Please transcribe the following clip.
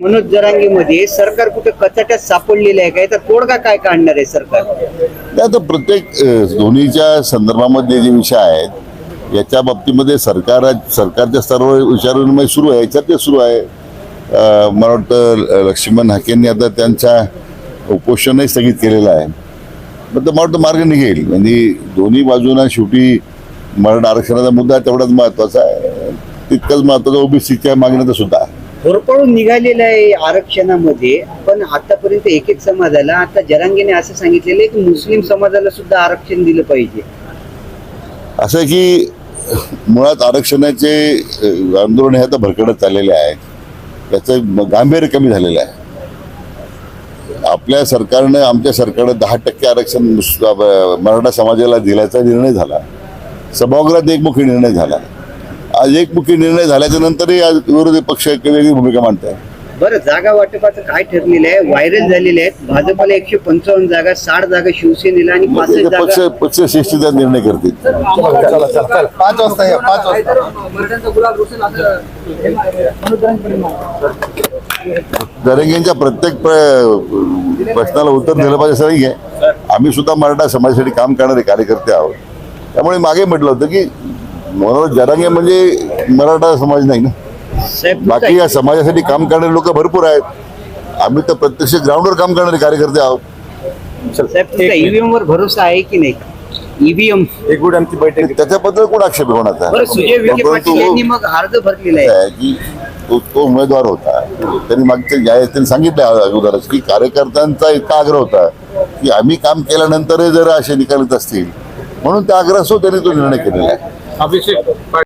मनोज जरांगीमध्ये सरकार कुठे कचाट्यात सापडलेलं आहे काय तर तोडगा काय काढणार आहे सरकार? आता प्रत्येक दोन्हीच्या संदर्भामध्ये जे विषय आहेत याच्या बाबतीमध्ये सरकार सरकारच्या सर्व विचारविनिमय सुरू आहे याच्यात ते सुरू आहे. मला वाटतं लक्ष्मण हाकेंनी आता त्यांच्या उपोषणही स्थगित केलेलं आहे. पण तर मला वाटतं मार्ग निघेल. म्हणजे दोन्ही बाजूंना शेवटी मराठा आरक्षणाचा मुद्दा तेवढाच महत्त्वाचा आहे. तितकंच महत्त्वाचा ओबीसीच्या मागण्याचा सुद्धा आहे होरपळून निघालेलं आहे आरक्षणामध्ये पण आतापर्यंत एक एक समाजाला आता जरांगीने असं सांगितलेलं आहे की मुस्लिम समाजाला सुद्धा आरक्षण दिलं पाहिजे. असं आहे की मुळात आरक्षणाचे आंदोलन हे आता भरकडत चाललेले आहे त्याचं गांभीर्य कमी झालेलं आहे. आपल्या सरकारनं आमच्या सरकारनं दहा टक्के आरक्षण मराठा समाजाला दिल्याचा निर्णय झाला. सभागृहात एकमुखी निर्णय झाला. आज एकमुखी निर्णय झाल्याच्या नंतरही आज विरोधी पक्ष एक वेगळी भूमिका मांडत आहे बरं जागा वाटपाचं काय ठरलेलं आहे? व्हायरल झालेले आहेत. भाजपला एकशे पंचावन्न जागा साठ जागा शिवसेनेला आणि पासष्ट ते पक्ष जागा पक्ष श्रेष्ठीचा निर्णय करतील. पाच वाजता या पाच वाजता. दरेंगेंच्या प्रत्येक प्र- प्रश्नाला उत्तर दिलं पाहिजे असं नाही आहे आम्ही सुद्धा मराठा समाजासाठी काम करणारे कार्यकर्ते आहोत. त्यामुळे मागे म्हटलं होतं की मनोज जरांगे म्हणजे मराठा समाज नाही ना? बाकी या समाजासाठी काम करणारे लोक भरपूर आहेत. आम्ही तर प्रत्यक्ष ग्राउंडवर काम करणारे कार्यकर्ते आहोत. साहेब ईव्हीएम वर भरोसा आहे की नाही? ईव्हीएम एक गुड आमची बैठक त्याच्याबद्दल कोण आक्षेप होण्याचा बरं सुजय विखे परंतु पाटील यांनी मग अर्ज भरलेला आहे. की तो तो उमेदवार होता. त्यांनी मागच्या ज्या त्यांनी सांगितलं अगोदरच की कार्यकर्त्यांचा इतका आग्रह होता की आम्ही काम केल्यानंतर जर असे निकाल येत असतील म्हणून त्या आग्रहासह त्यांनी तो निर्णय केलेला आहे. अभिषेक